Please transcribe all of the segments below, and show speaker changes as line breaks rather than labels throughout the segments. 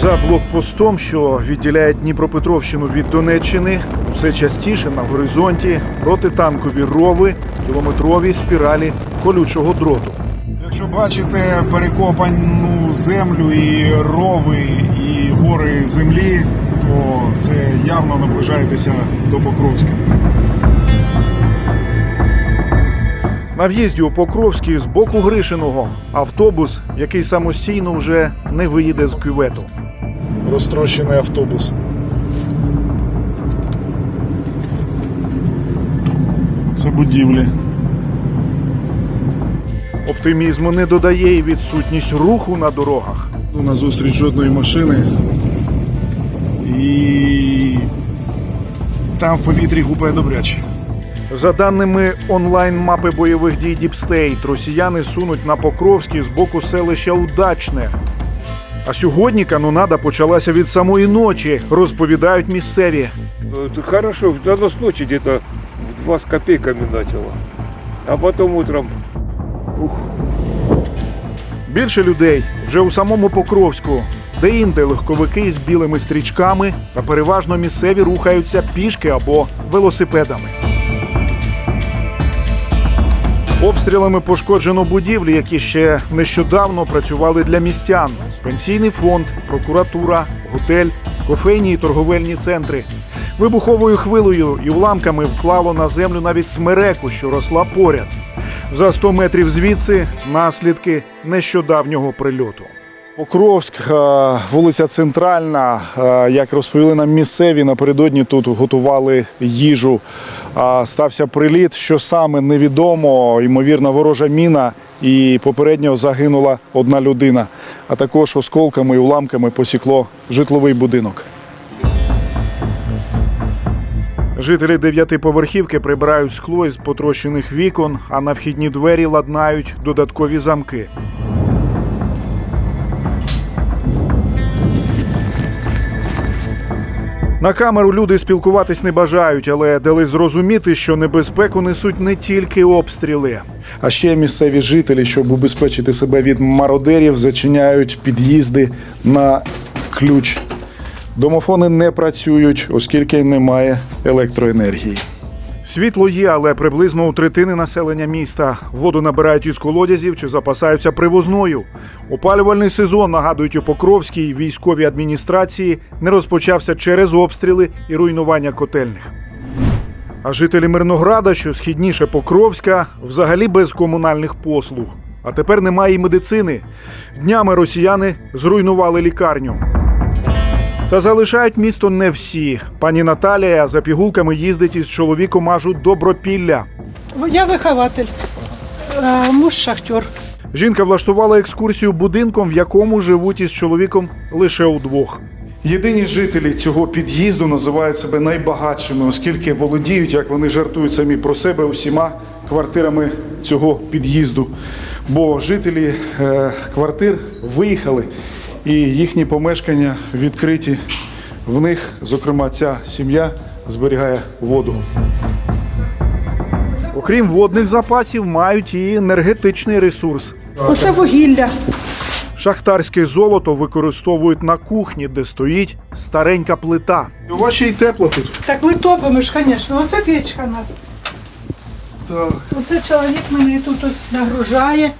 За блокпостом, що відділяє Дніпропетровщину від Донеччини, усе частіше на горизонті протитанкові рови, кілометрові спіралі колючого дроту. Якщо бачите перекопану землю і рови, і гори землі, то це явно наближаєтеся до Покровська. На в'їзді у Покровський з боку Гришиного автобус, який самостійно вже не виїде з кювету. Розтрощений автобус. Це будівлі. Оптимізму не додає і відсутність руху на дорогах. Ну, На зустріч жодної машини. І там в повітрі гупає добряче. За даними онлайн-мапи бойових дій Діпстейт, росіяни сунуть на Покровський з боку селища Удачне. А сьогодні канонада почалася від самої ночі, розповідають місцеві.
Ну, хорошо, до ночи где-то в два с копейками начало. А потом утром
Більше людей вже у самому Покровську, де інде легковики з білими стрічками та переважно місцеві рухаються пішки або велосипедами. Обстрілами пошкоджено будівлі, які ще нещодавно працювали для містян: пенсійний фонд, прокуратура, готель, кофейні і торговельні центри. Вибуховою хвилею і уламками вклало на землю навіть смереку, що росла поряд. За 100 метрів звідси наслідки нещодавнього прильоту. Покровськ, е, вулиця Центральна. Е, Як розповіли нам місцеві, напередодні тут готували їжу. Стався приліт, що саме невідомо, ймовірно, ворожа міна, і попередньо загинула одна людина. А також осколками і уламками посікло житловий будинок. Жителі дев'ятиповерхівки прибирають скло із потрощених вікон, а на вхідні двері ладнають додаткові замки. На камеру люди спілкуватись не бажають, але дали зрозуміти, що небезпеку несуть не тільки обстріли. А ще місцеві жителі, щоб убезпечити себе від мародерів, зачиняють під'їзди на ключ. Домофони не працюють, оскільки немає електроенергії. Світло є, але приблизно у третини населення міста. Воду набирають із колодязів чи запасаються привозною. Опалювальний сезон, нагадують у Покровській військовій адміністрації, не розпочався через обстріли і руйнування котельних. А жителі Мирнограда, що східніше Покровська, взагалі без комунальних послуг. А тепер немає і медицини. Днями росіяни зруйнували лікарню. Та залишають місто не всі. Пані Наталія за пігулками їздить із чоловіком аж у Добропілля.
Я вихователь, муж шахтер.
Жінка влаштувала екскурсію будинком, в якому живуть із чоловіком лише удвох. Єдині жителі цього під'їзду називають себе найбагатшими, оскільки володіють, як вони жартують самі про себе, усіма квартирами цього під'їзду. Бо жителі е, квартир виїхали, і їхні помешкання відкриті. В них, зокрема, ця сім'я зберігає воду. Окрім водних запасів, мають і енергетичний ресурс.
Оце вугілля.
Шахтарське золото використовують на кухні, де стоїть старенька плита. У вас ще й тепло тут.
Так ми топимо ж, звісно. Оце печка у нас.
Так.
Оце чоловік мене тут ось нагружає.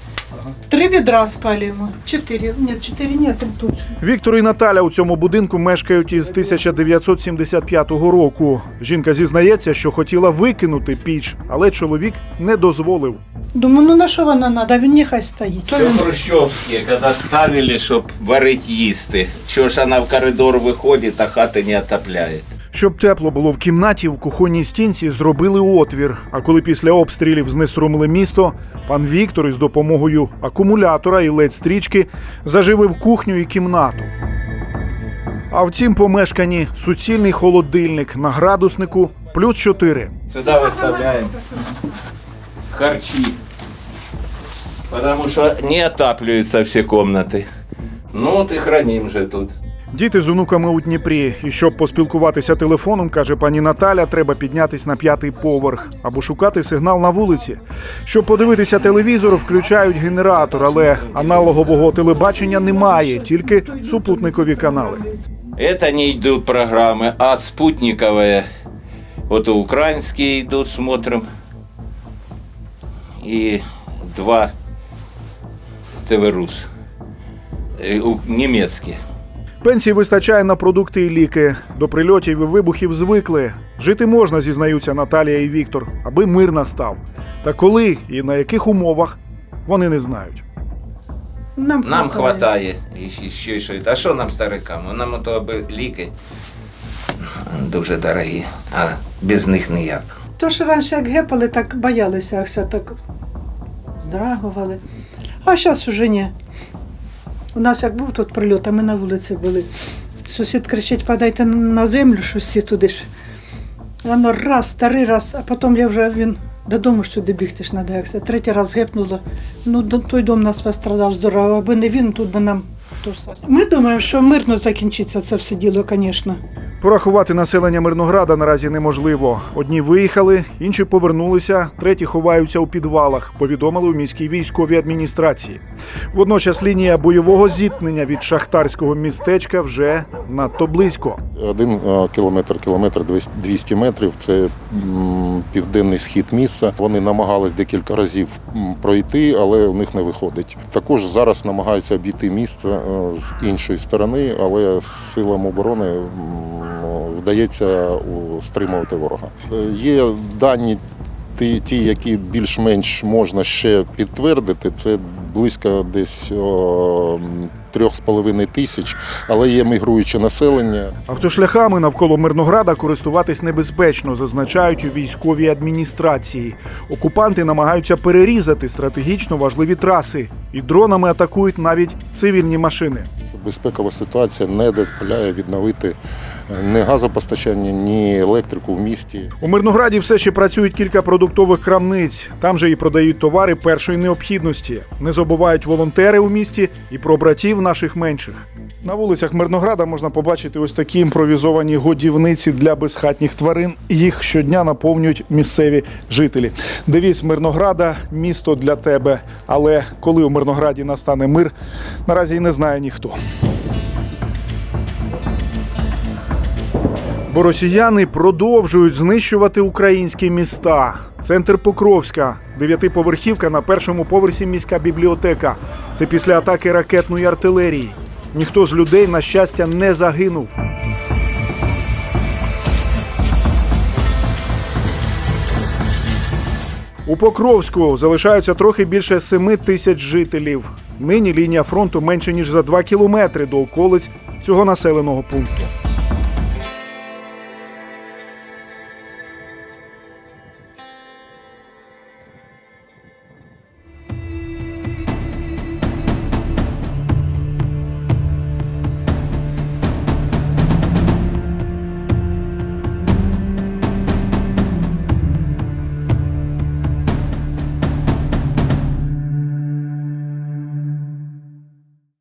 Три відра спалюємо. Чотири. Ні, чотири, ні, три точно.
Віктор і Наталя у цьому будинку мешкають із 1975 року. Жінка зізнається, що хотіла викинути піч, але чоловік не дозволив.
Думаю, ну на що вона треба? Він нехай стоїть. То
Все
він-
хрущевське, коли ставили, щоб варить їсти. Чого ж вона в коридор виходить, а хати не отопляє.
Щоб тепло було в кімнаті, в кухонній стінці зробили отвір. А коли після обстрілів знеструмили місто, пан Віктор із допомогою акумулятора і ледь стрічки заживив кухню і кімнату. А в цім помешканні суцільний холодильник на градуснику плюс 4.
Сюди виставляємо харчі. Потому що не отапливаются всі кімнати. Ну от і храним же тут.
Діти з онуками у Дніпрі. І щоб поспілкуватися телефоном, каже пані Наталя, треба піднятись на п'ятий поверх або шукати сигнал на вулиці. Щоб подивитися телевізор, включають генератор, але аналогового телебачення немає, тільки супутникові канали.
Это не идут программы, а спутниковые. Вот украинские идут, смотрим. И два ТВ-РУС. Э, у-
Пенсії вистачає на продукти і ліки. До прильотів і вибухів звикли. Жити можна, зізнаються Наталія і Віктор, аби мир настав. Та коли і на яких умовах вони не знають.
Нам,
Нам хватає. І ще- ще що. А що нам старикам? Нам ото аби ліки дуже дорогі, а без них ніяк.
То ж раніше як гепали, так боялися, все так здрагували. А зараз уже ні. У нас як був тут прильот, а ми на вулиці були. Сусід кричить, падайте на землю, що всі туди ж. Воно раз, старий раз, а потім я вже він додому сюди бігти ж як. Третій раз гепнуло. Ну, той дом нас пострадав здорово, аби не він, тут би нам то саме. Ми думаємо, що мирно закінчиться це все діло, звісно.
Порахувати населення Мирнограда наразі неможливо. Одні виїхали, інші повернулися, треті ховаються у підвалах. Повідомили у міській військовій адміністрації. Водночас лінія бойового зіткнення від шахтарського містечка вже надто близько.
Один е, кілометр, кілометр 200 метрів це південний схід міста. Вони намагались декілька разів пройти, але у них не виходить. Також зараз намагаються обійти місто е, з іншої сторони, але з силами оборони вдається стримувати ворога. Е, Є дані. Ті, які більш-менш можна ще підтвердити, це близько десь о, м, трьох з половиною тисяч, але є мігруюче населення.
Автошляхами навколо Мирнограда користуватись небезпечно, зазначають у військовій адміністрації. Окупанти намагаються перерізати стратегічно важливі траси і дронами атакують навіть цивільні машини.
Безпекова ситуація не дозволяє відновити е, ні газопостачання, ні електрику в місті.
У Мирнограді все ще працюють кілька продуктових крамниць. Там же і продають товари першої необхідності. Не забувають волонтери у місті і про братів наших менших. На вулицях Мирнограда можна побачити ось такі імпровізовані годівниці для безхатніх тварин. Їх щодня наповнюють місцеві жителі. Девіз Мирнограда місто для тебе. Але коли у Мирнограді настане мир, наразі й не знає ніхто. Бо росіяни продовжують знищувати українські міста. Центр Покровська, дев'ятиповерхівка на першому поверсі міська бібліотека. Це після атаки ракетної артилерії. Ніхто з людей, на щастя, не загинув. У Покровську залишаються трохи більше 7 тисяч жителів. Нині лінія фронту менше ніж за 2 кілометри до околиць цього населеного пункту.